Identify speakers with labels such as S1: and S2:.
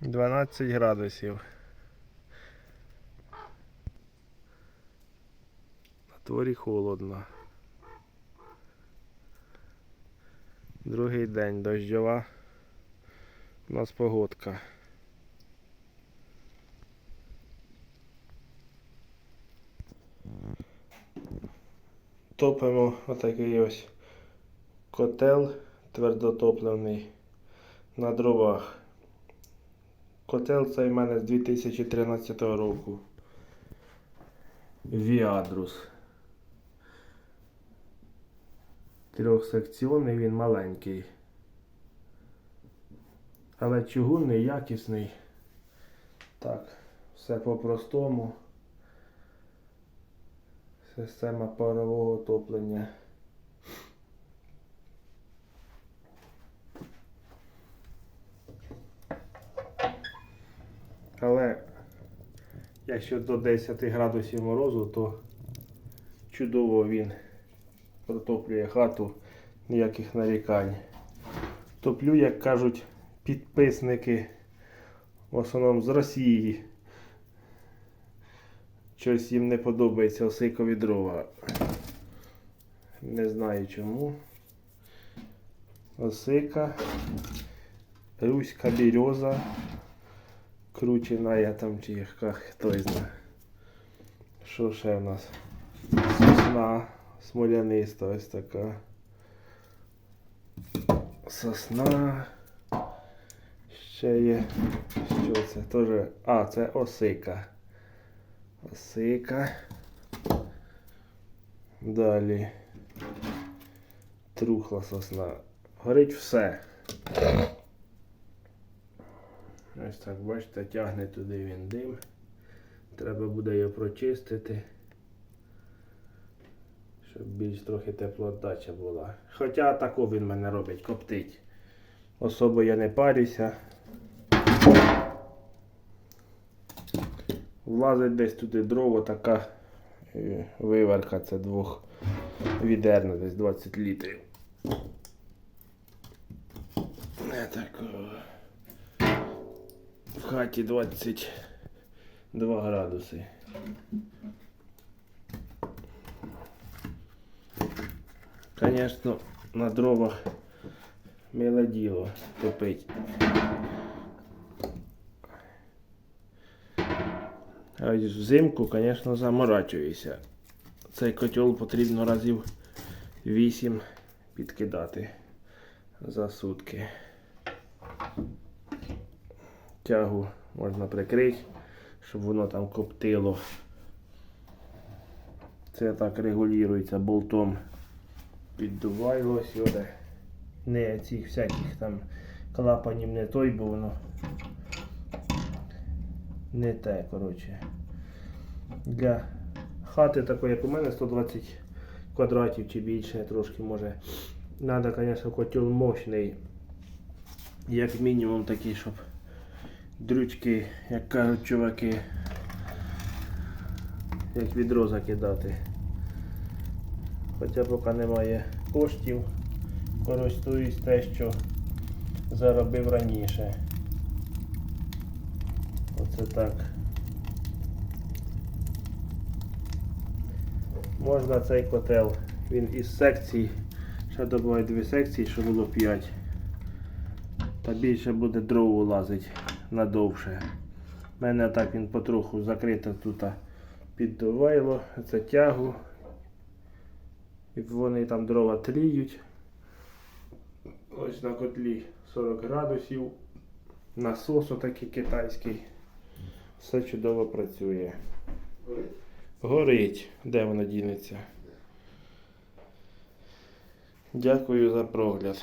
S1: 12 градусів. На дворі холодно. Другий день дощова. У нас погодка. Топимо отакий ось котел твердотопливний на дровах. Котел цей в мене з 2013 року. Віадрус. Трьохсекційний він маленький. Але чугунний, якісний. Так, все по-простому. Система парового отоплення. Але якщо до 10 градусів морозу, то чудово він протоплює хату, ніяких нарікань. Топлю, як кажуть, підписники в основному з Росії. Щось їм не подобається осикові дрова. Не знаю чому. Осика, руська береза, кручена я там чи яка, хто знає. Що ще в нас? Сосна смоляниста ось така. Сосна. Ще є. Що це? Тоже. А, це осика. Осика. Далі. Трухла сосна. Горить все. Ось так, бачите, тягне туди він дим. Треба буде його прочистити. Щоб більш трохи теплоотдача була. Хоча тако він мене робить, коптить. Особо я не парюся. Влазить десь туди дрова така е, виварка, це двох відерна, десь 20 літрів. Не так. Хаті 22 градуси. Звісно, на дровах миле діло топить. А взимку, звісно, заморачуюся. Цей котел потрібно разів 8 підкидати за сутки. Тягу можна прикрити, щоб воно там коптило. Це так регулюється болтом піддувайло сюди. Не цих всяких там клапанів не той, бо воно не те, коротше. Для хати такої, як у мене, 120 квадратів чи більше, трошки може. Надо, звісно, котел мощний. Як мінімум такий, щоб дрючки, як кажуть чуваки, як відро закидати. Хоча поки немає коштів, користуюсь те, що заробив раніше. Оце так. Можна цей котел. Він із секцій. Ще добавить дві секції, щоб було 5. Та більше буде дров улазить надовше. У мене так він потроху закрито тут піддувайло. Це тягу. І вони там дрова тліють. Ось на котлі 40 градусів. Насос отакий китайський. Все чудово працює. Горить. Де воно дінеться? Дякую за прогляд.